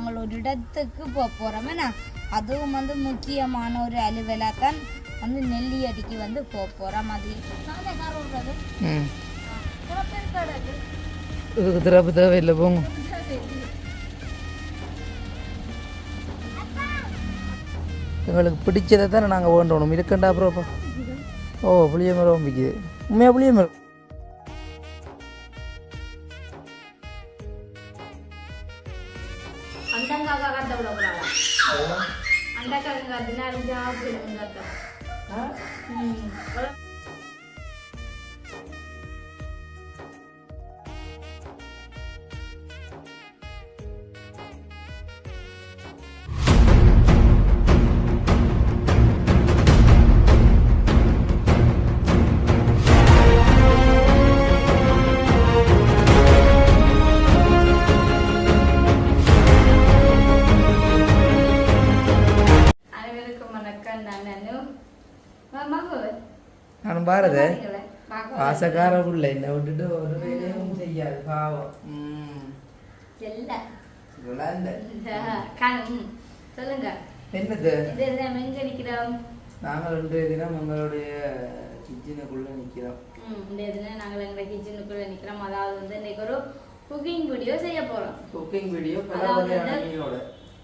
நாங்கள் ஒரு இடத்துக்கு போக போகிறோம் என்ன? அதுவும் வந்து முக்கியமான ஒரு அலுவலாக தான் வந்து நெல்லியடிக்கு வந்து போக போகிறோம் அது தேவையில்லை போங்க. எங்களுக்கு பிடிச்சதை தானே நாங்கள் வேண்டணும். இருக்கண்டா அப்புறம் ஓ புளிய மரம் விற்கிது உண்மையாக புளிய மரம் பாசக்கார புள்ள என்னை விட்டுட்டு ஒரு வேலையும் செய்யாது பாவம் சொல்லுங்க என்னது எங்க நிக்கிறோம் நாங்கள் இன்றைய தினம் எங்களுடைய கிச்சனுக்குள்ளே நிற்கிறோம் ம், இந்த இதுல நாங்கள் எங்க கிச்சனுக்குள்ள நிக்கிறோம் அதாவது வந்து இன்னைக்கு ஒரு குக்கிங் வீடியோ செய்ய போறோம் குக்கிங் வீடியோ பல அதாவது வகையான வந்து- மீனோட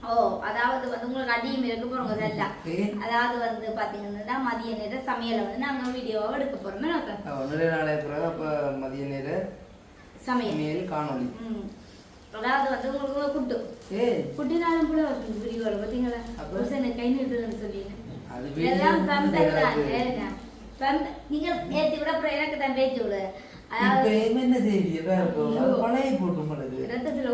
ஓ அதாவது வந்து உங்களுக்கு அடியும் இருக்க போறோம் இதெல்லாம்? அதாவது வந்து பாத்தீங்கன்னா மதிய நேர சமையலை வந்து நாங்க வீடியோவை எடுக்க போறோம். என்ன? அஹ் நிறைய நாளைக்கு பிறகு அப்போ மதிய நேர சமையல். ம். அதாவது வந்து உங்களுக்கு குட்டு. குட்டினாலும் கூட வீடியோவில் பார்த்தீங்களா அப்ப? புருஷனை கை நிறுத்துன்னு சொல்லி அது எல்லாம் பம்பர் தான். நீங்க ஏத்தி விட அப்புறம் எனக்கு தான் பேச்சு விடு அதாவது என்ன பழைய போட்டு ரத்தத்துல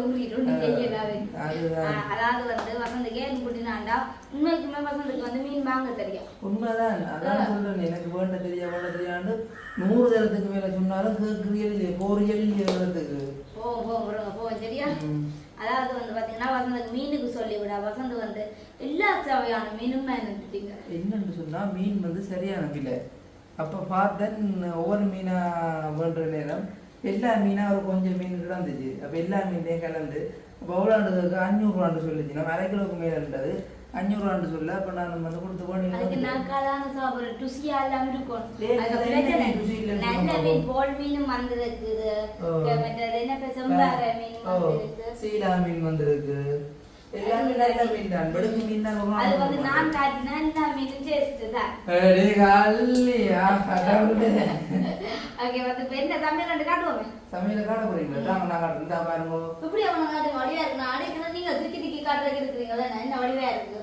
அதுதான். அதாவது வந்து வசந்துக்கு ஏன் குட்டினாண்டா உண்மைக்குமே வசந்துக்கு வந்து மீன் வாங்க தெரியும். உண்மைதான். அதான் சொல்றேன் எனக்கு வேண்ட தெரியா வேண்ட தெரியாண்டு நூறு தரத்துக்கு மேல சொன்னாலும் கேட்குறீர்கள் இல்லையே போறீர்கள் இல்லையே வேறதுக்கு போ போ போ சரியா. அதாவது வந்து பாத்தீங்கன்னா வசந்துக்கு மீனுக்கு சொல்லி விட வசந்து வந்து எல்லா சவையான மீனுமே நின்றுட்டீங்க என்னன்னு சொன்னா மீன் வந்து சரியான விலை. அப்ப பார்த்தேன் ஒவ்வொரு மீனா வேண்டுற நேரம் எல்லா மீனா ஒரு கொஞ்சம் மீன் கிடந்துச்சு அப்ப எல்லா மீனையும் கலந்து அப்போ எவ்வளோன்றதுக்கு அஞ்சூறுவான்னு சொல்லிச்சு. நம்ம அரை கிலோக்கு மேல இருந்தது. அஞ்சூறுவான்னு சொல்ல அப்ப நான் வந்து கொடுத்து அதுக்கு போனீங்க நக்காலான சாப்பிடுற ருசியா இருக்கும். நல்ல சொல்லுவாங்க. மீன் போல் மீனும் என்ன செம்பாறை மீன் வந்திருக்கு. சீலா மீன் வந்திருக்கு. எல்லாமே நல்ல மீன் தான். மீன் தான் அது வந்து நான் காட்டினா எல்லா மீனும் டேஸ்ட் தான். அடே காலியா கடவுளே. ஓகே வந்து இப்ப என்ன சமையல் ரெண்டு காட்டுவோமே? சமையல காட்ட போறீங்களா தாங்க நான் காட்டுறேன். இந்தா பாருங்க. இப்படி அவனை காட்டு வடிவா இருக்கு நான் அடிக்கணும் நீங்க திக்கி திக்கி காட்டுறதுக்கு இருக்கிறீங்களா நான் என்ன வடிவா இருக்கு?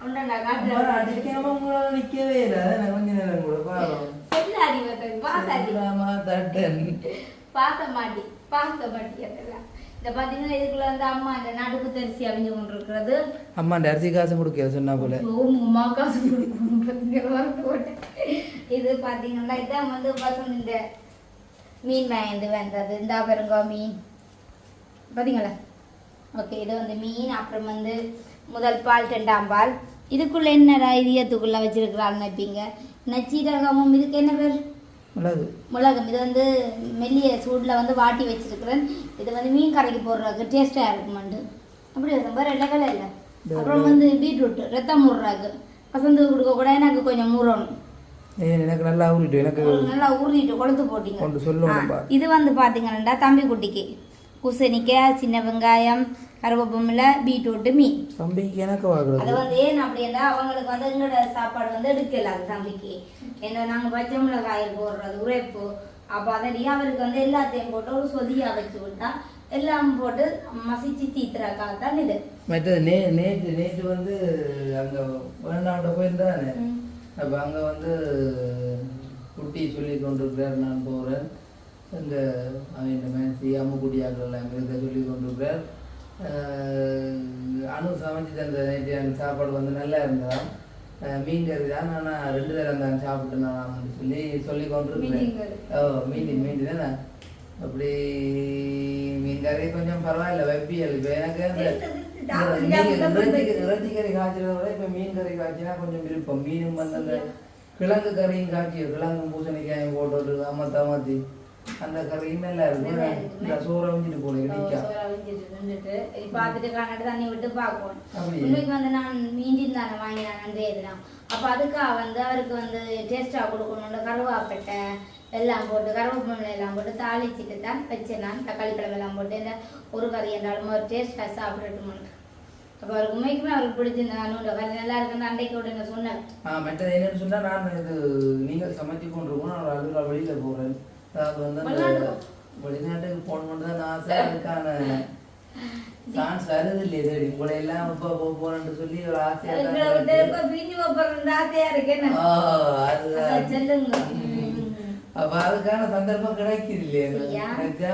உண்டா அம்மா, காட்டுறேன் அடிக்காம உங்களால நிக்கவே இல்லை. நான் கொஞ்ச நேரம் கூட பாவம் செல்ல அடி வைக்கிறது பாசாடி சொல்லாமா தட்டன். பாச மாட்டி பாச மாட்டி அதெல்லாம் இந்த பாத்தீங்கன்னா இதுக்குள்ள வந்து அம்மா இந்த நடுப்பு தரிசி அவிஞ்சு கொண்டிருக்கிறது. அம்மா இந்த அரிசி காசு கொடுக்க சொன்னா போல. அம்மா காசு கொடுக்கணும் பாத்தீங்க வரத்து போட்டேன் இது பாத்தீங்கன்னா இதான் வந்து பசங்க இந்த மீன் வாங்கிட்டு வந்தது. இந்த பாருங்க மீன். பாத்தீங்களா? ஓகே இது வந்து மீன் அப்புறம் வந்து முதல் பால் ரெண்டாம் பால். இதுக்குள்ள என்னடா இதயத்துக்குள்ள வச்சிருக்கிறான்னு நினைப்பீங்க? நச்சீரகமும் இதுக்கு என்ன பேர்? மிளகு. மிளகும் இது வந்து மெல்லிய சூடில் வந்து வாட்டி வச்சிருக்கிறேன். இது வந்து மீன் கரைக்கு போடுறதுக்கு டேஸ்ட்டாக இருக்குமாண்டு. அப்படி ரெண்டை வேலை இல்லை. அப்புறம் வந்து பீட்ரூட் ரத்தம் முடுறாக்கு வசந்து கொடுக்க கூட எனக்கு கொஞ்சம் மூறணும் எனக்கு நல்லா ஊறிட்டு எனக்கு நல்லா ஊறிட்டு கொளுத்து போட்டீங்க. இது வந்து பார்த்தீங்கன்னா தம்பி குட்டிக்கு பூசணிக்காய் சின்ன வெங்காயம் கருவேப்பமில்லை பீட்ரூட்டு மீன். தம்பிக்கு எனக்கு அது வந்து ஏன் அப்படின்னா அவங்களுக்கு வந்து எங்களோட சாப்பாடு வந்து எடுக்கல அது தம்பிக்கு. ஏன்னா நாங்கள் பச்சை மிளகாயில் போடுறது உரைப்பு அப்போ அதடி அவருக்கு வந்து எல்லாத்தையும் போட்டு ஒரு சொதியாக வச்சு விட்டா எல்லாம் போட்டு மசிச்சு தீத்துறாக்காக தான் இது. மற்றது நே நேற்று நேற்று வந்து அங்க வேண்டாண்ட போயிருந்தானே அப்போ அங்கே வந்து குட்டி சொல்லி கொண்டிருக்கிறார் நான் போகிறேன் இந்த அவன் இந்த மேசி அம்முக்குட்டியாக்கள் எல்லாம் இருக்க சொல்லி கொண்டிருக்கிறார். அஹ் அனு சமைச்சு தந்த நேற்று அந்த சாப்பாடு வந்து நல்லா இருந்ததாம் அஹ் மீன் கறி தான். ஆனால் ரெண்டு தரம் தான் சாப்பிட்டு நான் சொல்லி சொல்லி கொண்டிருக்கிறேன். ஓ மீன் மீன் தானே? அப்படி மீன் கறி கொஞ்சம் பரவாயில்ல வைப்பியல். இப்போ எனக்கு அந்த இறைச்சி கறி காய்ச்சறத விட இப்போ மீன் கறி காய்ச்சினா கொஞ்சம் விருப்பம். மீனும் வந்து அந்த கிழங்கு கறியும் காய்ச்சி கிழங்கு பூசணிக்காயும் போட்டு அமர்த்த அமர்த்தி. அந்த நல்லா இருக்குமே. இந்த சோறை வஞ்சிட்டு போல நிற்கா சோறு இது பார்த்துட்டு கண்ணாடி தண்ணி விட்டு அப்படியே. உண்மைக்கு வந்து நான் மீண்டின் தானே வாங்கினேன் அன்றைய தினம் அப்போ அதுக்காக வந்து அவருக்கு வந்து டேஸ்ட்டாக கொடுக்கணும்னு கருவாப்பட்டை எல்லாம் போட்டு கருவேப்பிலை எல்லாம் போட்டு தாளிச்சிட்டு தான் வச்சேன் நான் தக்காளி பழம் எல்லாம் போட்டு இந்த ஒரு கறி என்றாலும் ஒரு டேஸ்ட்டாக சாப்பிடட்டும்னு அப்போ அவருக்கு உண்மைக்குமே அவருக்கு பிடிச்சிருந்தா கறி நல்லா இருக்குன்னு அன்றைக்கு என்ன சொன்னேன் மற்றது என்னன்னு சொன்னா நான் இது நீங்கள் சமைச்சு கொண்டிருக்கோம் நான் அதுல வெளியில போறேன் அதாவது வந்து அந்த வெளிநாட்டுக்கு? போகணும்னு தான் ஆசை அதுக்கான சான்ஸ் வருது இல்லையே சரி உங்களை எல்லாம் இப்போ போக போறேன்னு சொல்லி ஒரு ஆசையா. அப்ப அதுக்கான சந்தர்ப்பம் கிடைக்குது இல்லையா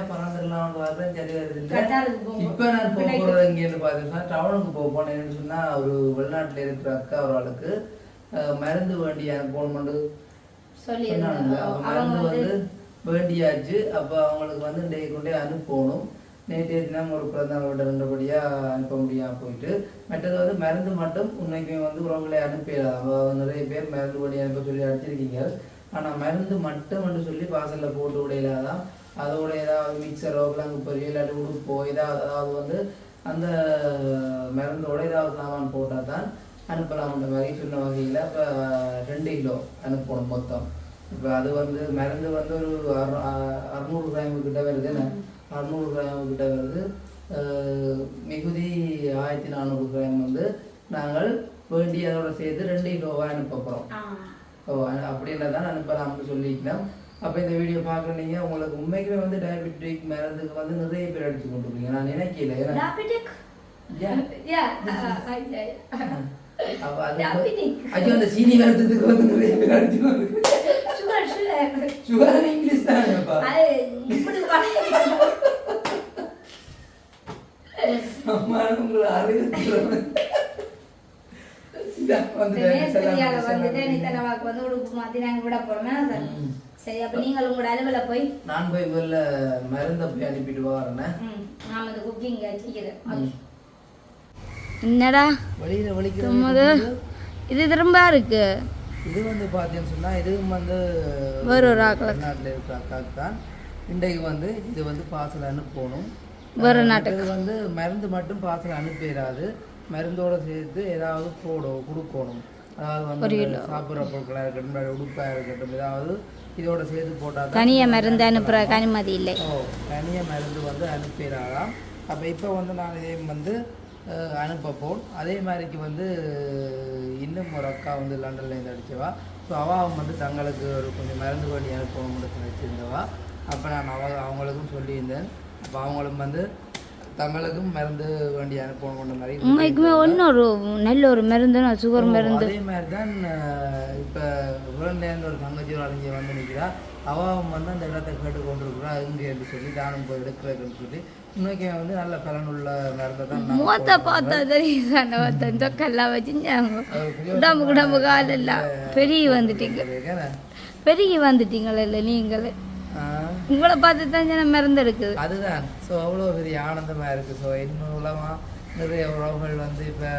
பறந்துடலாம் பார்த்தா சரி வருது. இப்ப நான் போக. போறது இங்கேருந்து பார்த்தீங்கன்னா டவுனுக்கு போக போனேன்னு சொன்னா ஒரு வெளிநாட்டுல இருக்கிற அக்கா ஒரு ஆளுக்கு மருந்து வேண்டி அனுப்பணும் சொல்லி சொன்னாங்க. மருந்து வந்து வேண்டியாச்சு. அப்போ அவங்களுக்கு வந்து இன்றைக்கு கொண்டே அனுப்பணும். நேற்றைய தினம் ஒரு பிறந்தநாள் விட ரெண்டபடியா அனுப்ப முடியாம போயிட்டு மற்றது வந்து மருந்து மட்டும் உன்னைக்கு வந்து உறவுகளை அனுப்பிடலாம். நிறைய பேர் மருந்து படி அனுப்ப சொல்லி அடிச்சிருக்கீங்க. ஆனால் மருந்து மட்டும் என்று சொல்லி வாசலில் போட்டு விடையிலாதான் அதோட ஏதாவது மிக்சரோ கிழங்கு பொரியல் இல்லாட்டி உடுப்போ ஏதாவது அதாவது வந்து அந்த மருந்தோட ஏதாவது சாமான் போட்டால் தான் அனுப்பலாம்ன்ற மாதிரி சொன்ன வகையில் இப்போ ரெண்டு கிலோ அனுப்பணும் மொத்தம். இப்போ அது வந்து மருந்து வந்து ஒரு அறு அறுநூறு கிராம் கிட்ட வருது. என்ன அறுநூறு கிராம் கிட்ட வருது. மிகுதி ஆயிரத்தி நானூறு கிராம் வந்து நாங்கள் வேண்டி அதோட சேர்த்து ரெண்டு கிலோவாக அனுப்ப போகிறோம். ஓ அப்படின்னா தான் அனுப்பலாம்னு சொல்லிக்கலாம் அப்போ இந்த வீடியோ பார்க்குறீங்க உங்களுக்கு உண்மைக்குமே வந்து டயபெட்டிக் மருந்துக்கு வந்து நிறைய பேர் அடிச்சு கொண்டு இருக்கீங்க நான் நினைக்கல. ஏன்னா. ஐயோ அந்த சீனி மருந்துக்கு வந்து நிறைய பேர் அடிச்சு கொண்டு. சுகர் இங்கிலீஷ் வரையணும். அம்மா உங்களை என்ன சார்? அப்ப நீங்கள் உங்களோட அளவுல போய் நான் போய் முதல்ல மருந்தை போய் அனுப்பிட்டு வரேன் நாம இந்த குக்கிங் ம். என்னடா வழியில சும்மாது வலிக்கிறது இது திரும்ப இருக்கு இது வந்து பார்த்தீங்கன்னு சொன்னா இதுவும் வந்து வேற ஒரு. வெளிநாட்டுல இருக்கிற அக்காவுக்கு தான் இன்றைக்கு வந்து இது வந்து பார்சல் அனுப்பணும். வேற நாட்டுக்கு. வந்து மருந்து மட்டும் பார்சல் அனுப்பிடாது. மருந்தோட சேர்த்து ஏதாவது போடும் கொடுக்கணும். அதாவது வந்து சாப்பிட்ற பொருட்களாக இருக்கட்டும் உடுப்பாக இருக்கட்டும் ஏதாவது இதோட சேர்த்து போட்டால் தனியா மருந்து அனுப்புற அனுமதி இல்லை. ஓ தனியாக மருந்து வந்து அனுப்பிடலாம் அப்போ இப்போ வந்து நான் இதே வந்து அஹ், அனுப்ப போன் அதே மாதிரிக்கு வந்து இன்னும் ஒரு அக்கா வந்து லண்டன்லேருந்து அடிச்சவா. ஸோ அவள் வந்து தங்களுக்கு ஒரு கொஞ்சம் மருந்து வண்டி அனுப்பணும்னு வச்சுருந்தவா. அப்போ நான் அவ அவங்களுக்கும் சொல்லியிருந்தேன். அப்போ அவங்களும் வந்து தங்களுக்கும் மருந்து வண்டி அனுப்பணும்ன்ற மாதிரி உண்மைக்குமே இன்னொரு நல்ல ஒரு மருந்து சுகர் மருந்து. அதே மாதிரி தான் இப்போ உடனேந்து ஒரு தங்கச்சி ஒரு அழிஞ்சு வந்து நிற்கிறா அவன் வந்து அந்த இடத்தை கேட்டு கொண்டு இருக்கிறா இங்கே என்று சொல்லி தானும் போய் எடுக்கிறதுன்னு சொல்லி இன்னைக்கு வந்து நல்ல பலனுள்ள மருந்தை தான் மூத்த பார்த்தா தெரியுது ஒருத்தன் சொக்கெல்லாம் பெரிய உடம்பு உடம்பு காலெல்லாம் பெருகி வந்துட்டீங்க. பெருகி வந்துட்டீங்களே நீங்களே? உங்களை பார்த்து தான் ஜனம் மருந்து எடுக்குது அதுதான். ஸோ அவ்வளோ பெரிய ஆனந்தமாக இருக்குது ஸோ இன்னும் மூலமாக நிறைய உறவுகள் வந்து இப்போ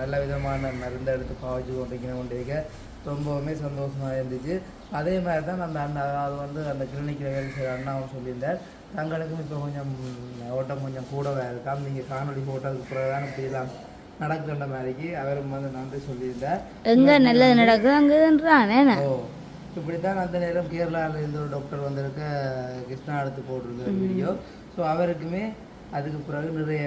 நல்ல விதமான மருந்து எடுத்து பாவிச்சு கொண்டிருக்கணும் கொண்டிருக்க. ரொம்பவுமே சந்தோஷமாக இருந்துச்சு. அதே மாதிரி தான் அந்த அண்ணா அது வந்து அந்த கிளினிக்கில் வேலை செய்கிற அண்ணாவும் சொல்லியிருந்தார். தங்களுக்கும் இப்போ கொஞ்சம் ஓட்டம் கொஞ்சம் கூடவே இருக்காம். நீங்கள் காணொலி போட்டதுக்கு பிறகு தான் இப்படிலாம் நடக்குன்ற மாதிரிக்கு அவரும் வந்து நன்றி சொல்லியிருந்தார். எங்க நல்லது நடக்குது அங்கன்றானே ஓ இப்படித்தான் அந்த நேரம் கேரளாவில் இருந்து ஒரு டாக்டர் வந்திருக்க கிருஷ்ணா எடுத்து போட்டிருந்த வீடியோ ஸோ அவருக்குமே அதுக்கு பிறகு நிறைய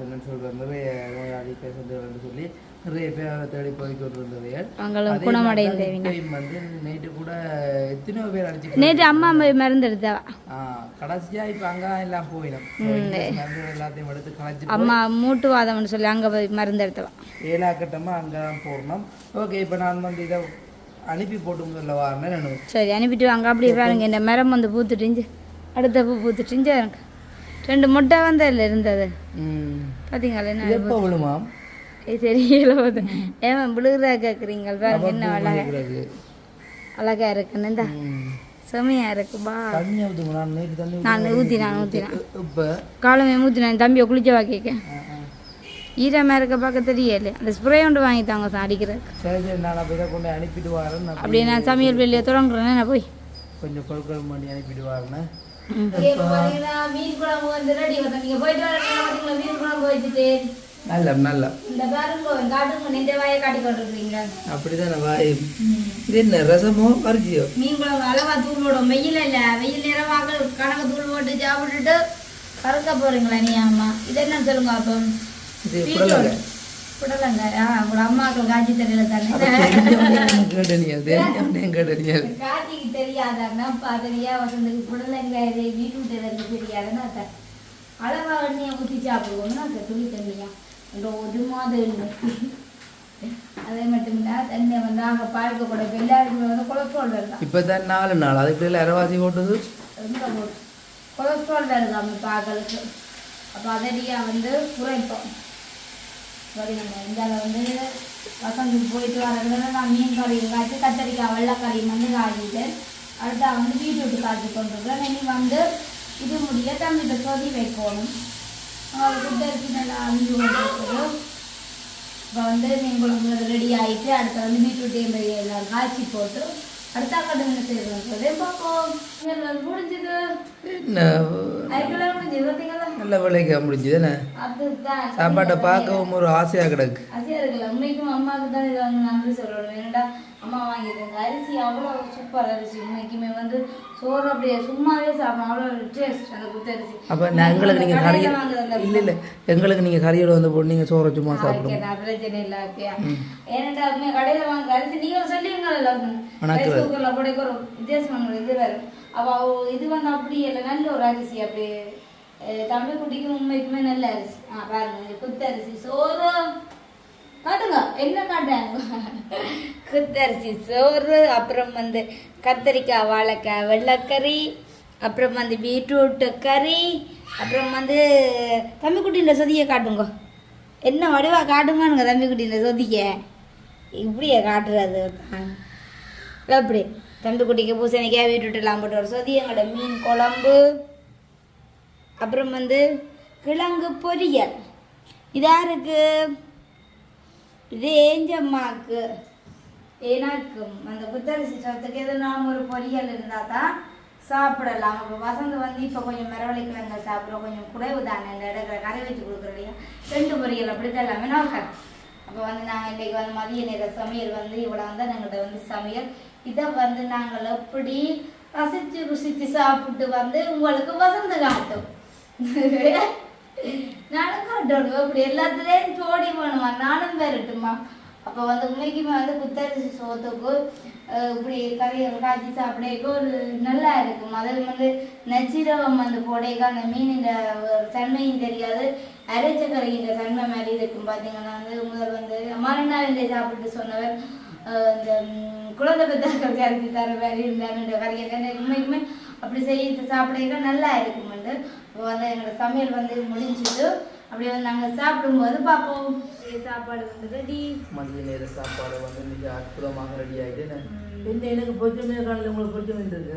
என்னன்னு சொல்றது நிறைய நோயாளி பேஷண்ட்டுகள் சொல்லி நிறைய பேர் தேடி போய் கொண்டிருந்தவைகள். அவங்களும் இப்பயும் வந்து நேற்று கூட எத்தனையோ பேர் அடிச்சு நேற்று அம்மா மருந்து எடுத்தவா கடைசியா இப்போ அங்கே எல்லாம் போயிடும். எல்லாத்தையும் எடுத்து கலைச்சு அம்மா மூட்டுவாதம்னு சொல்லி அங்க போய் மருந்து எடுத்தவா ஏழாக்கட்டமாக அங்கே தான் போடணும். ஓகே இப்போ நான் வந்து இதை அனுப்பி போட்டு முதல்ல வரேன். நான் சரி அனுப்பிட்டு வாங்க. அப்படியே பாருங்க இந்த மரம் வந்து பூத்துட்டுஞ்சு அடுத்த பூ பூத்துட்டுஞ்சு ரெண்டு முட்டை வந்து அதில் இருந்தது பார்த்தீங்களா எப்போ விழுமாம்? தெரியல போது. ஏன் விழுகிறா கேட்குறீங்க என்ன அழகா அழகா இருக்குன்னு செமையா இருக்கு பா. தண்ணி ஊற்றுங்க நான் ஊற்றினேன் இப்போ காலமே ஊற்றினேன் தம்பியை குளிச்சவா கேட்க ஈரமாக இருக்க பார்க்க தெரியல. அந்த ஸ்ப்ரே ஒன்று வாங்கி தாங்க சார் அடிக்கிறதுக்கு. சரி சரி நான் அப்போ இதை கொண்டு அனுப்பிட்டு வரேன். நான் அப்படியே நான் சமையல் வெளியே தொடங்குறேன் நான் போய். கொஞ்சம் கொழுக்கல் பண்ணி அனுப்பிடுவாருன்னு மீன் குழம்பு வந்து ரெடி வந்து நீங்க போயிட்டு வர மீன் குழம்பு வச்சுட்டு. நல்ல நல்ல. இந்த பாருங்க காட்டுங்க நெஞ்ச வாயை காட்டி கொண்டிருக்கீங்க அப்படிதான் வாய்? இது என்ன ரசமோ மீன் குழம்பு அளவா தூள் போடும். வெயில் இல்ல வெயில் நேரமாக கணக்கு தூள் போட்டு சாப்பிட்டுட்டு கறக்க போறீங்களா நீ ஆமா இது என்ன சொல்லுங்க அப்போ? இது புடலங்க. புடலங்க. ஆ உங்க அம்மாவுக்கு காட்சி தெரியல தானே. கேட்டனியா காட்சிக்கு தெரியாதாங்க பாதறியா வசந்துக்கு புடலங்க இது பீட்ரூட் எனக்கு தெரியாதுன்னு அத்தை அளவா எண்ணெயை ஊற்றி சாப்பிடுவோம்னா அந்த துளி தண்ணியா? இந்த ஒரு மாதம் எண்ணெய் அதே மட்டும் இல்ல தண்ணியை வந்து அங்கே பார்க்க கூட எல்லாருக்குமே வந்து கொலஸ்ட்ரால் வருதான் இப்போ தான் நாலு நாள் அதுக்குள்ள இரவாசி போட்டது? ரொம்ப போடும் கொலஸ்ட்ரால் வருதாம் இப்போ ஆக்களுக்கு அப்போ அதடியா வந்து குறைப்போம். நம்ம இந்தால வந்து வசந்த் போயிட்டு வரதுல நான் மீன் கறி காய்ச்சி கத்தரிக்காய் வெள்ளைக்கறி வந்து காய்ச்சிட்டு அடுத்தா வந்து பீட்ரூட் காய்ச்சி கொண்டிருக்கேன் இனி வந்து இது முடிய தம்பிட்ட சொதி வைக்கணும். அவளுக்கு குட்டரிசி நல்லா அஞ்சு இப்போ வந்து குழம்பு ரெடி ஆயிட்டு அடுத்து வந்து பீட்ரூட்டையும் எல்லாம் காய்ச்சி போட்டு அடுத்த கடுங்க செய்யணும் சொல்லி பார்ப்போம். முடிஞ்சது. என்ன? நல்ல விலைக்கு முடிஞ்சுது என்ன? அதுதான். சாப்பாட்டை பார்க்கவும் ஒரு ஆசையாக கிடக்கு. அரிசியா இருக்குல்ல. உண்மைக்கும் அம்மாவுக்கு தான் இதை வந்து நன்றி சொல்லணும். ஏன்னா அம்மா வாங்கிடுங்க அரிசி அவ்வளோ சூப்பர் அரிசி. உண்மைக்குமே வந்து சோறு அப்படியே சும்மாவே சாப்பிடும் அவ்வளோ டேஸ்ட் அந்த குத்தரிசி அப்போ எங்களுக்கு நீங்கள் கறி இல்லை இல்லை. எங்களுக்கு நீங்கள் கறியோட வந்து போட்டு நீங்கள் சோறை சும்மா நான் பிரச்சனை இல்லை ஓகே ஏன்னா உண்மை கடையில வாங்க அரிசி நீங்க சொல்லுவீங்கல்ல வணக்கம். ரைஸ் குக்கர்ல போட ஒரு வித்தியாசமான இது வேறு. அப்போ இது வந்து அப்படி இல்லை நல்ல ஒரு அரிசி அப்படி அஹ், தம்பி குட்டிக்கு உண்மைக்குமே நல்ல அரிசி. ஆ பாருங்க குத்தரிசி சோறு காட்டுங்க. என்ன காட்டாங்க குத்தரிசி சோறு அப்புறம் வந்து கத்தரிக்காய் வாழைக்காய் வெள்ளைக்கறி அப்புறம் வந்து பீட்ரூட்டு கறி அப்புறம் வந்து தம்பிக்குட்டின்ற சொதியை காட்டுங்க. என்ன வடிவாக காட்டுமானுங்க தம்பிக்குட்டின்ற சொதிக்க இப்படியே காட்டுறது தான். எப்படி தம்பிக்குட்டிக்கு பூசணிக்காய் பீட்ரூட்டெல்லாம் போட்டு ஒரு சொதி எங்களோட மீன் குழம்பு அப்புறம் வந்து கிழங்கு பொரியல். இது யாருக்கு? இது ஏஞ்சம்மாக்கு எனக்கும் அந்த புத்தரிசி சத்துக்கு எதுவும் நாம் ஒரு பொரியல் இருந்தால் தான் சாப்பிடலாம். இப்போ வசந்த் வந்து இப்போ கொஞ்சம் மரவழிக்கிழங்க சாப்பிட்றோம். கொஞ்சம் குறைவு தானே இந்த இடத்துல கரை வச்சு கொடுக்குறோம் ரெண்டு பொரியல் அப்படி தான் எல்லாமே நோக்கம் அப்போ வந்து நாங்கள் இன்றைக்கு வந்து மதிய நேர சமையல் வந்து இவ்வளோ வந்து எங்கள்கிட்ட வந்து சமையல். இதை வந்து நாங்கள் எப்படி ரசித்து ருசித்து சாப்பிட்டு வந்து உங்களுக்கு வசந்து காட்டும். நானும் காட்டணும் அப்படி எல்லாத்துலேயும் ஜோடி பண்ணுவான் நானும் பெறட்டுமா அப்போ வந்து உண்மைக்குமே வந்து புத்தரிசி சோத்துக்கு இப்படி கறியை காய்ச்சி சாப்பிடக்கு ஒரு நல்லா இருக்கும் அது வந்து நச்சிரவம் அந்த போடைக்க அந்த மீனின் ஒரு தன்மையும் தெரியாது. அரைச்ச கறியின் தன்மை மாதிரி இருக்கும். பார்த்தீங்கன்னா வந்து முதல் வந்து மரணாவிந்தை சாப்பிட்டு சொன்னவர் இந்த குழந்தை குழந்தை பெற்றாக்கள் அரைச்சி தர மாதிரி இருந்தாருன்ற இந்த கறியை உண்மைக்குமே அப்படி செய்து சாப்பிடக்க நல்லா இருக்கும் வந்து. இப்போ வந்து எங்களோட சமையல் வந்து முடிஞ்சுது. அப்படியே வந்து நாங்கள் சாப்பிடும்போது பார்ப்போம். சாப்பாடு வந்து ரெடி. மதிய நேர சாப்பாடு வந்து மிக அற்புதமாக ரெடி ஆகிட்டு என்ன? எனக்கு பொறிச்ச மீன் காலையில் உங்களுக்கு பொறிச்ச மீன் இருக்கு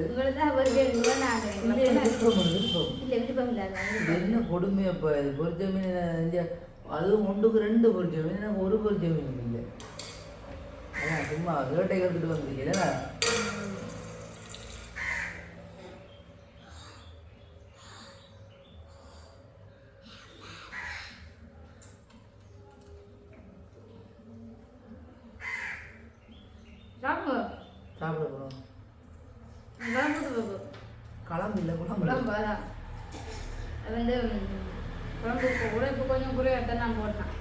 என்ன கொடுமை அப்போ? இது பொறிச்ச மீன் அதுவும் ஒன்றுக்கு ரெண்டு பொறிச்ச மீன் எனக்கு ஒரு பொறிச்ச மீன் இல்லை. அதான் சும்மா வேட்டை கற்றுட்டு வந்துருக்கீங்களா சாப்பிடுங்க சாப்பிட போகிறோம் குழம்பு பாபு குழம்பு இல்லை குழம்பு குழம்பு அதான் அது வந்து ம், குழம்பு இப்போ கூட இப்போ கொஞ்சம் குறையாத்தான் நான் போட்டேன்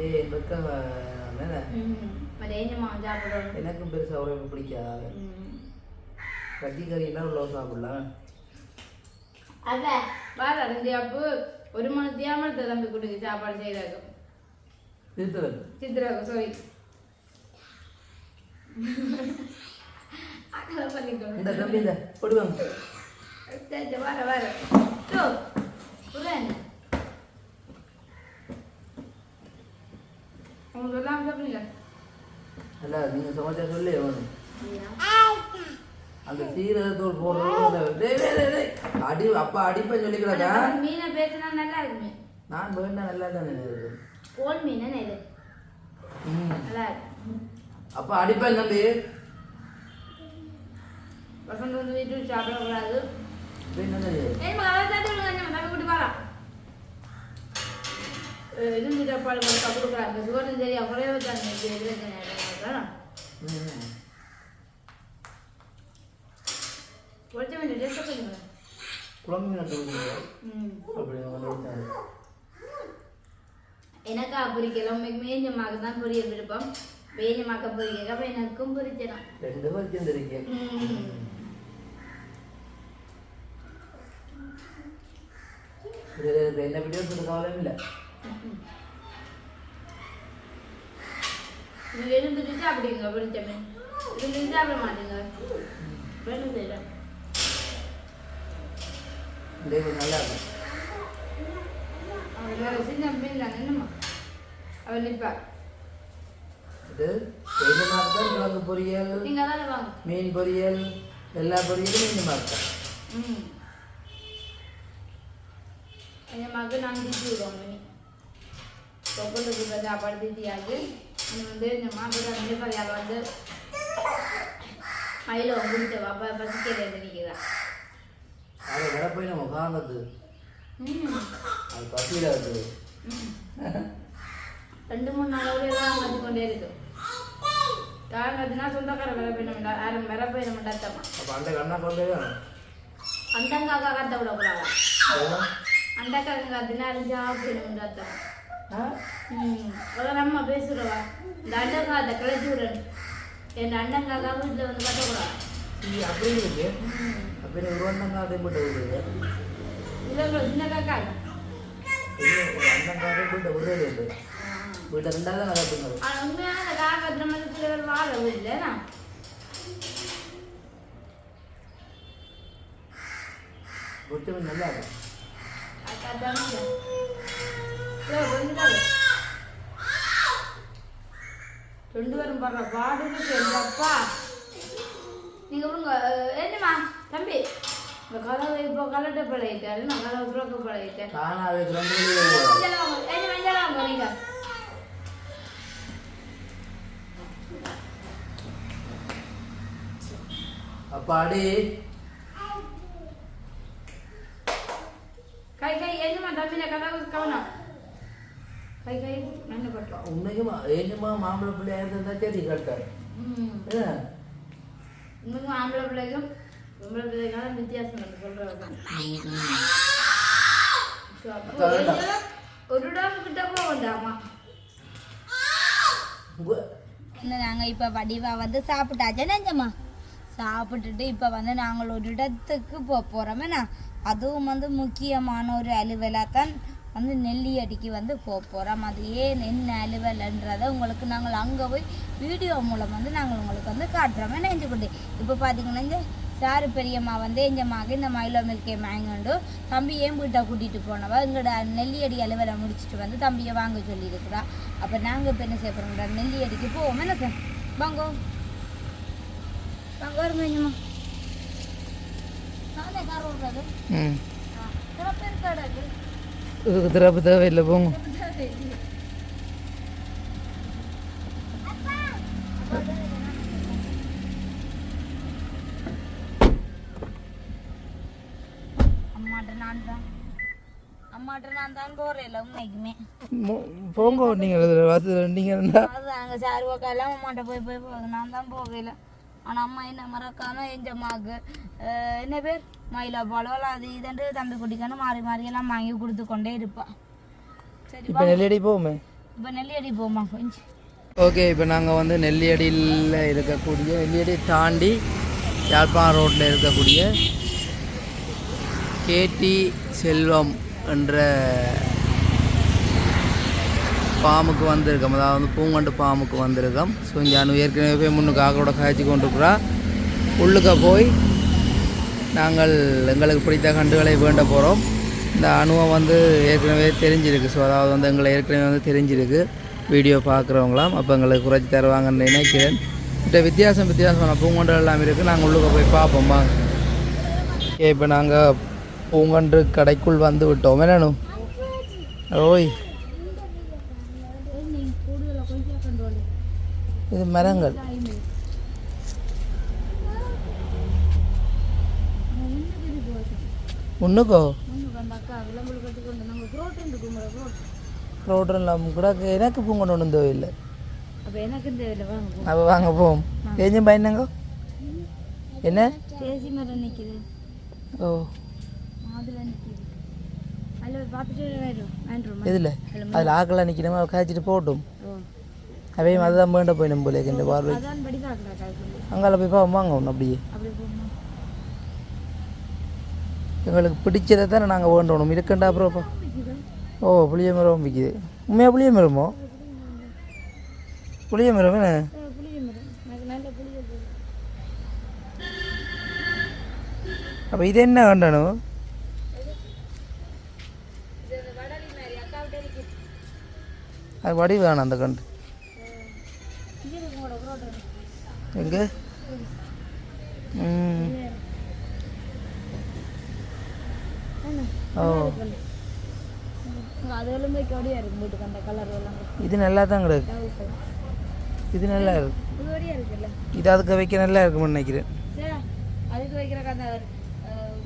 ஏய் வெக்க என்ன அது ஏஞ்சமா சாப்பிடுறோம் எனக்கும் பெருசாக உடம்பு பிடிக்காது கட்டி கறி எல்லாம் உள்ள சாப்பிடலாம் அதான் பாரு ரெண்டு அப்பு ஒரு மணி தியாமலத்தை தம்பி கொடுக்கு சாப்பாடு செய்கிறாங்க திருத்தல் சித்ராக்கு சாரி அக்கறை பண்ணிக்கோ இந்த தம்பி இந்த சரி, வர வர. டோ புரியல உங்களுக்கு எல்லாம் சாப்பிடுங்க. அல்ல நீங்கள் சமைச்சா சொல்லி வேணும் அந்த சீரகத்தூள் போடுறது. அடி அப்பா அடிப்பேன் சொல்லிக்கிறாக்கா மீனை பேசினா நல்லா இருக்குமே. நான் வேண்டாம் நல்லா தானே இருக்கு கோல் மீன் இது? நல்லா அப்பா அடிப்பேன் தம்பி. பசங்க வந்து வீட்டுக்கு சாப்பிடக்கூடாது இப்போ என்னது? ஏய் மகளா தாத்தி விடுங்க நம்ம தம்பி கூட்டி பாரா இருந்து சாப்பாடு கொடுத்தா கொடுக்குறாங்க சுகரும் சரி அப்படியே வச்சாங்க பொறிச்ச வேண்டிய டேஸ்ட் பண்ணுங்க குழம்பு மீன் கொடுக்குறீங்க ம் அப்படி வந்து எனக்கா பொரிக்கல உண்மைக்கு மேஞ்சமாக்கு தான் பொரிய விருப்பம் மேஞ்சமாக்க பொரிக்க அப்போ எனக்கும் பொரிச்சிடும் ரெண்டு பேர் சேர்ந்துருக்கேன் இதில் என்ன வீடியோ சொல்ல கவலையும் இல்லை நீங்கள் சாப்பிடுங்க பொரிச்ச மீன் இருந்துட்டு சாப்பிட மாட்டீங்க வேணும் செய்யலாம் இது நல்லா இருக்கும் இது வேணுமாக தான் கிழங்கு பொரியல் மீன் பொரியல் எல்லா பொரியலும் வேணுமா இருக்கும் என் மகன் நாங்கள் திட்டி விடுவோம் இப்போ சாப்பாடு திட்டியாச்சு. அது வந்து இந்த மாப்பிள்ளை வந்து பையால் வந்து மயில குடிச்ச பாப்பா பசிக்கிறேன் நினைக்கிறேன் அதை போய் நம்ம காணது ம். அது பசியில் இருக்குது ம். ரெண்டு மூணு நாளோட தான் வந்து கொண்டே இருக்கு. காரணத்தினா சொந்தக்கார வேலை போய் நம்ம யாரும் வேலை போய் நம்ம டத்தமா அப்போ அந்த கண்ணா கொண்டே வேணும் அண்டங்காக்கா கத்த விடக்கூடாது அண்டக்காரங்க கத்தினா சாப்பிட்டு நம்ம டத்தமா ம். அதான் நம்ம பேசுகிறவா இந்த அண்டங்காத்தை கிளச்சி விடணும். என் அண்டங்காக்கா வீட்டில் வந்து கட்டக்கூடாது அப்படி இருக்கு. அப்போ பேர் வாழ இல்லைண்ணா பொரிச்ச மீன் நல்லா இருக்கும் அக்கா தானே இல்லை கொஞ்சம் ரெண்டு பேரும் படுற பாடுன்னு சொல்லப்பா நீங்க என்னம்மா தம்பி இந்த கதவை இப்போ கலட்ட பழகிட்டாரு நான் கதவை துறக்க பழகிட்டேன் காணாவே கிளம்பி மஞ்சள் வாங்க என்ன மஞ்சள் வாங்க நீங்க. அப்பாடி கை கை என்னம்மா தம்பியில கதவு கவனம். கை கை என்ன பட்டோம் உண்மைக்குமா ஏனுமா மாம்பழ பிள்ளையா இருந்தா சரி கரெக்டாக ம். என்ன? இன்னும் ஆம்பளை பிள்ளைக்கும் வித்தியாசம் ஒரு கிட்ட நாங்கள் இப்போ வடிவா வந்து சாப்பிட்டாச்சே நெஞ்சம்மா? சாப்பிட்டுட்டு இப்போ வந்து நாங்கள் ஒரு இடத்துக்கு போக போகிறோமேண்ணா அதுவும் வந்து முக்கியமான ஒரு அலுவலாக தான் வந்து நெல்லியடிக்கு வந்து போக போகிறோம் அது ஏன் என்ன அலுவலன்றதை உங்களுக்கு நாங்கள் அங்கே போய் வீடியோ மூலம் வந்து நாங்கள் உங்களுக்கு வந்து காட்டுறோமே. நெஞ்சுக்குட்டி? இப்போ பார்த்தீங்கன்னா சாரு பெரியம்மா வந்து எங்கள் மக இந்த மயிலோ மில்கே மேங்கண்டு தம்பி ஏன் வீட்டை கூட்டிகிட்டு போனவா எங்களோட நெல்லியடி அலுவலை முடிச்சுட்டு வந்து தம்பியை வாங்க சொல்லியிருக்கிறா அப்போ நாங்கள் இப்போ என்ன செய்ய போகிறோம் நெல்லியடிக்கு போவோம் என்ன சார்? வாங்கோ. வாங்க வருங்க இங்கம்மா நானே கார் ஓடுறது ம். சிறப்பு இருக்காடாது இதுக்கு திறப்பு தேவையில்லை போங்க. அம்மாட்ட நான் தான் அம்மாட்ட நான் தான் போகிறேன் உண்மைக்குமே. போங்க நீங்கள் வசதி நீங்கள் இருந்தா அது அங்கே சாரு உக்காலாம் அம்மாட்ட போய் போய் போகுது நான் தான் போகல ஆனால் அம்மா என்ன மறக்காம எஞ்ச மாக்கு அஹ், என்ன பேர்? மயிலா பழம் அது இதண்டு தம்பி குட்டிக்கான மாறி மாறி எல்லாம் வாங்கி கொடுத்து கொண்டே இருப்பா. சரி இப்போ நெல்லியடி போவோமே இப்போ நெல்லியடி போமா கொஞ்சம். ஓகே இப்போ நாங்கள் வந்து நெல்லியடியில் இருக்கக்கூடிய நெல்லியடி தாண்டி யாழ்ப்பாணம் ரோட்டில் இருக்கக்கூடிய கேடி செல்வம் என்ற பாமுக்கு வந்திருக்கோம். அதாவது வந்து பூங்கண்டு பாமுக்கு வந்திருக்கோம். ஸோ இங்கே அனு ஏற்கனவே போய் முன்னுக்கு ஆக்களோட காய்ச்சி கொண்டிருக்கிறா. உள்ளுக்க போய் நாங்கள் எங்களுக்கு பிடித்த கண்டுகளை வேண்ட போகிறோம் இந்த அணுவை வந்து ஏற்கனவே தெரிஞ்சிருக்கு. ஸோ அதாவது வந்து எங்களை ஏற்கனவே வந்து தெரிஞ்சிருக்கு. வீடியோ பார்க்குறவங்களாம் அப்போ எங்களுக்கு குறைச்சி தருவாங்கன்னு நினைக்கிறேன். இந்த வித்தியாசம் வித்தியாசமான பூங்கொண்டு எல்லாம் இருக்குது நாங்கள் உள்ளுக்க போய் பார்ப்போம் இப்போ நாங்கள் பூங்கன்று கடைக்குள் வந்து விட்டோம். என்னணும் ஓய். இது மரங்கள். ஒன்றுக்கோ புரோட்டீன் ரோட்டெல்லாம் கூட எனக்கு பூ கொண்டு ஒன்றும் தேவையில்லை. அப்போ வாங்க போவோம். ஏஞ்சும் பயந்தங்க என்ன? ஓ. இதில் அதில் ஆக்கெல்லாம் நிற்கணுமா காய்ச்சிட்டு போகட்டும். ஓ. அவையும் அதுதான் வேண்ட போய் நம்ம இந்த பார்வை. அங்கால போய் பா வாங்க ஒன்று அப்படியே. அப்படி போகணும் எங்களுக்கு பிடிச்சதை தானே நாங்கள் வேண்டணும். இருக்கண்டா அப்புறம். ஓ புளிய மரம் விற்கிது உண்மையாக புளிய மரமோ? புளிய மரம் என்ன? அப்போ இது என்ன வேண்டணும் இது அந்த வடலி மாதிரி அக்கா விட்டு இருக்குது அது வடி வேணாம் அந்த கண்டு எங்கே? ஓ. இது நல்லா தான் கிடக்கு. இது நல்லா இருக்கு. இது கொடியா இருக்குல்ல இது அதுக்கு வைக்க நல்லா இருக்கும்னு நினைக்கிறேன். அதுக்கு வைக்கிறக்கு அந்த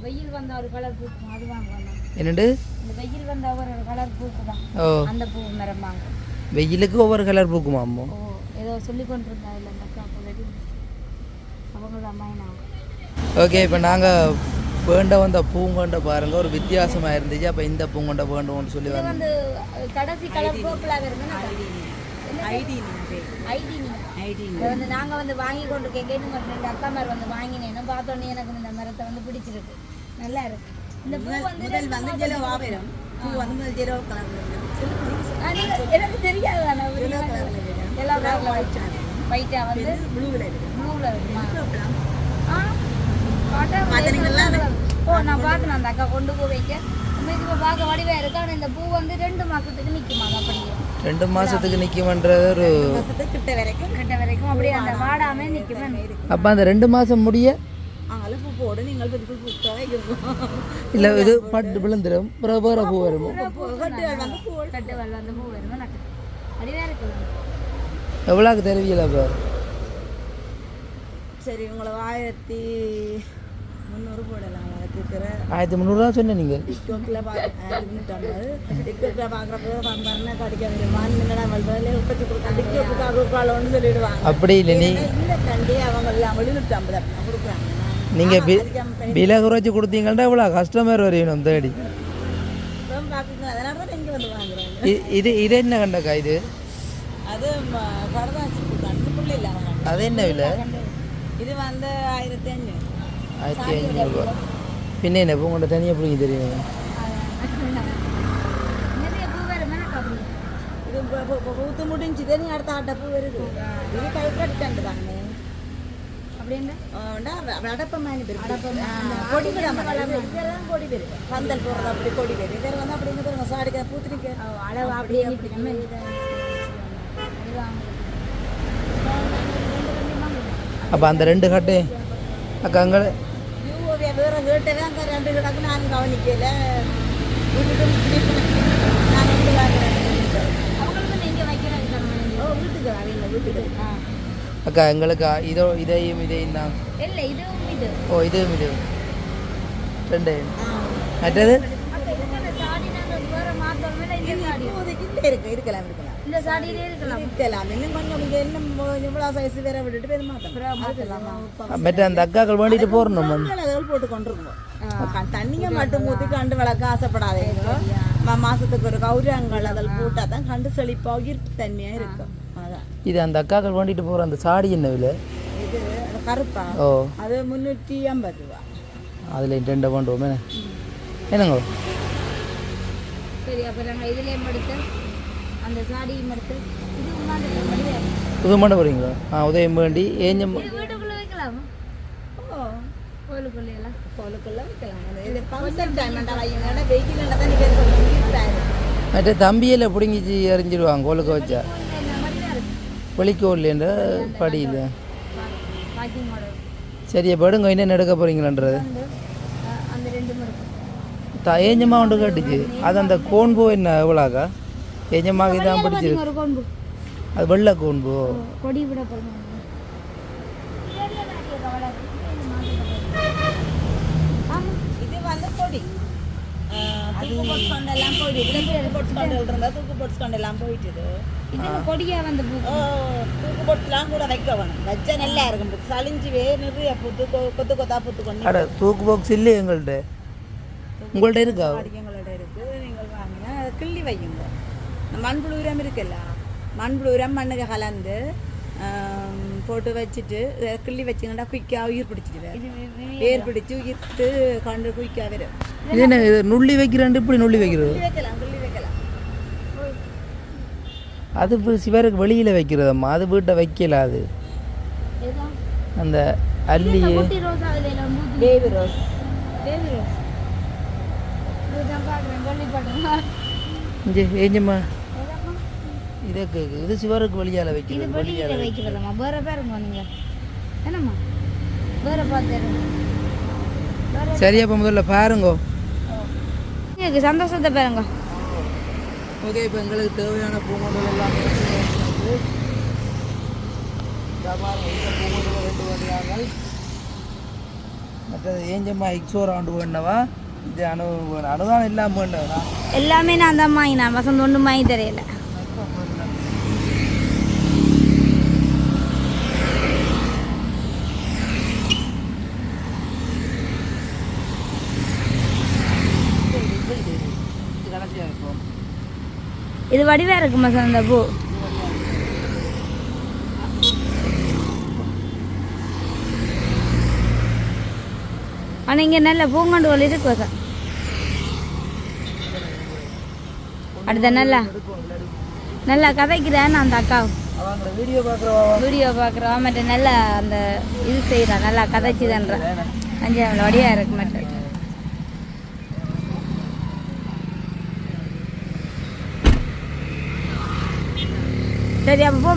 வெயில் வந்த ஒரு கலர் பூக்கும் அது வாங்க வேண்டாம். என்னண்டு இந்த வெயில் வந்த ஒரு கலர் பூக்குதான். ஓ. அந்த பூ மரம் வெயிலுக்கு ஒவ்வொரு கலர் பூக்குமா அம்மோ? ஏதோ சொல்லி கொண்டிருந்தா இல்லை அவங்களோட அம்மா என்ன ஓகே இப்போ நாங்கள் வேண்ட வந்த பூங்கொண்ட பாருங்க ஒரு வித்தியாசமாக இருந்துச்சு. அப்போ இந்த பூங்கொண்ட வேண்டும்னு சொல்லி வந்து கடைசி கலர் இதை வந்து நாங்கள் வந்து வாங்கி கொண்டு கேட்க ரெண்டு அக்கா மாதிரி வந்து வாங்கினேன்னு பார்த்தோன்னே எனக்கு இந்த மரத்தை வந்து பிடிச்சிருக்கு. நல்லா இருக்கு. இந்த பூ வந்து நீங்க- எனக்கு தெரியாது ஒயிட்டா வந்து ஆ ஓ நான் பார்த்தேன் அந்த அக்கா கொண்டு போய் வைக்க. இப்போ பார்க்க வடிவா இருக்கு. ஆனால் இந்த பூ வந்து ரெண்டு மாசத்துக்கு நிற்குமா அப்படியே? ரெண்டு மாதத்துக்கு நிற்குமன்றது ஒரு கிட்ட வரைக்கும் கிட்ட வரைக்கும் அப்படியே அந்த வாடாம நிற்குமே அப்போ அந்த ரெண்டு மாதம் முடிய இல்லை கட்டுவல் வந்து பூ வருமா நட்டு வடிவா இருக்கு எவ்வளோக்கு தெரிவிக்கல அப்போ சரி உங்களை ஆயிரத்தி முந்நூறு போடலாம் இருக்கிற ஆயிரத்தி முந்நூறுரூவா சொன்னேன் நீங்கள் முந்நூற்றம்பது டிக்டாக்ல பார்க்குறப்ப வந்தாருன்னா கிடைக்க வல்வதில் உற்பத்தி கொடுக்க டிக்டாக்கு கொடுக்கலாம்னு சொல்லிடுவாங்க அப்படி இல்லை நீ இந்த கண்டி அவங்க எழுநூற்றம்பது அப்படின்னா கொடுக்குறாங்க நீங்கள் பி விலை குறைச்சி கொடுத்தீங்கன்னா இவ்வளோ கஸ்டமர் வரையணும் தேடி. இது இது என்ன கண்டக்கா இது? அது கண்டு. என்ன விலை? இது வந்து ஆயிரத்தி அஞ்சூறு ஆயிரத்தி ஐநூறுரூவா பின்ன என்ன பூ கொண்ட தனியாக பிடிங்க தெரியும்? இது பூத்து முடிஞ்சுது நீ அடுத்த ஆட்ட பூ வருது. இது கை கட்டுண்டு தாங்க அடப்பமானி பேர் கொடி இதெல்லாம் கொடி பேர் பந்தல் போடுறது அப்படி கொடி பேர் இதெல்லாம் வந்து அப்படி இங்கே பாருங்க சாடிக்க அளவு அப்படியே அதுதான் அப்போ அந்த ரெண்டு கட்டு அக்கா அங்கே வேற கேட்டவே அங்கே ரெண்டு கிடக்கு நான் கவனிக்கல வீட்டுக்கு நான் அவங்களுக்கு நீங்கள் வைக்கிறாங்க ஓ வீட்டுக்கு அவங்க வீட்டுக்கு ஆ அக்கா எங்களுக்கு இதோ இதையும் இதையும் தான் இல்லை இதுவும் இது ஓ இதுவும் இது ரெண்டு மற்றது இருக்கலாம் இருக்கலாம் இந்த சாடியிலே இருக்கலாம் இருக்கலாம் இன்னும் கொஞ்சம் இன்னும் இவ்வளோ சைஸ் வேற விட்டுட்டு பேர் மாற்றலாம் மற்ற அந்த அக்காக்கள் வேண்டிட்டு வந்து அதெல்லாம் போட்டு கொண்டிருக்கோம் தண்ணியை மட்டும் ஊற்றி கண்டு வளர்க்க ஆசைப்படாதீங்க மாசத்துக்கு ஒரு கௌரவங்கள் அதில் போட்டால் தான் கண்டு செழிப்பாக உயிர் தன்மையாக இருக்கும் இது அந்த அக்காக்கள் வேண்டிட்டு போகிற அந்த சாடி என்ன விலை? கருப்பா. ஓ. அது முந்நூற்றி ஐம்பது ரூபா. அதில் ரெண்டை பண்ணுவோமே என்னங்க? சரி அப்போ நாங்கள் இதுலேயும் எடுத்து அந்த சாடியும் எடுத்து இது மட்டும் போகிறீங்களா ஆ உதயம் வேண்டி ஏஞ்சம் வீட்டுக்குள்ளே வைக்கலாமா? ஓ. கோயிலுக்குள்ளே எல்லாம் கோலுக்குள்ள வைக்கலாம் இது ஃபங்க்ஷன் டைம் மற்ற தம்பியில் பிடுங்கிச்சு எறிஞ்சிடுவாங்க கோலுக்கு வச்சா. இருக்கு வெளிக்கோல்லேன்ற படியில் சரி அப்போ எடுங்க என்ன எடுக்க போகிறீங்களான்றது வந்து அஹ், அந்த ரெண்டு மடுக்கு த ஏஞ்சம்மா ஒன்று கட்டுச்சு அது அந்த கோன்பூ என்ன எவ்வளோக்கா? ஏஞ்சம்மாக்கு தான் பிடிச்சிருக்கு. அது வெள்ளை கோன்பூ தூக்கு போயிட்டு தூக்கு போயிட்டுது கொடியா வந்து தூக்கு கூட வைக்க வேணும். வச்சா நல்லா இருக்கும். சளிஞ்சு வே நிறைய புத்து கொத்து கொத்தா புத்து கொண்டு அட தூக்கு பாக்ஸ் இல்லையே எங்கள்கிட்ட உங்கள்கிட்ட இருக்கா? எங்களோட இருக்கு. நீங்கள் வாங்கினா அதை கிள்ளி வையுங்க. இந்த மண்புழு உரம் இருக்குல்ல மண்புழு உரம் மண்ணுக்கு கலந்து போட்டு வச்சுட்டு கிள்ளி வச்சிங்கன்னா குயிக்காக உயிர் பிடிச்சிட்டு வேர் பிடிச்சி உயிர்த்து கண்டு குயிக்காக வரும். இது நுள்ளி வைக்கிறேன் இப்படி நுள்ளி வைக்கிறது கிள்ளி வைக்கலாம் கிள்ளி வைக்கலாம் அது இப்போ சிவருக்கு வெளியில் வைக்கிறதம்மா. அது வீட்டை வைக்கல அது. ஏதோ? அந்த இங்கே ஏஞ்சம்மா? இதே கேக்கு. இது சிவருக்கு வெளியால் இது வைக்கிறது வெளியில வைக்கிறதம்மா. வேற பேருங்க நீங்க என்னம்மா? வேற பார்த்து சரி அப்போ முதல்ல பாருங்கோ. எனக்கு சந்தோஷத்தை பாருங்க. ஓகே இப்போ எங்களுக்கு தேவையான பூங்கொண்டல் எல்லாமே வச்சிருக்கு. ரெண்டு மற்றது ஏஞ்சம்மா எக்ஸோர் ஆண்டு வேண்டவா இது அணு அனுதானம் இல்லாமல் வேண்டவா எல்லாமே நான் தான் வாங்கினேன் வசந்த் ஒன்றும் வாங்கி தெரியல இது கடைசியாக இருக்கும் இது வடிவாக இருக்குமா சார் இந்த பூ. ஆனால் இங்கே நல்ல பூங்கொண்டுகள் இருக்கு சார் அடுத்த நல்லா நல்லா கதைக்கிறேன் அந்த அக்கா வீடியோ பார்க்குறவா வீடியோ பார்க்குறோம் மற்ற நல்லா அந்த இது செய்கிறான் நல்லா கதைச்சுதான்றா. அஞ்சாவது வடியாக இருக்கு மற்ற சரி அப்போ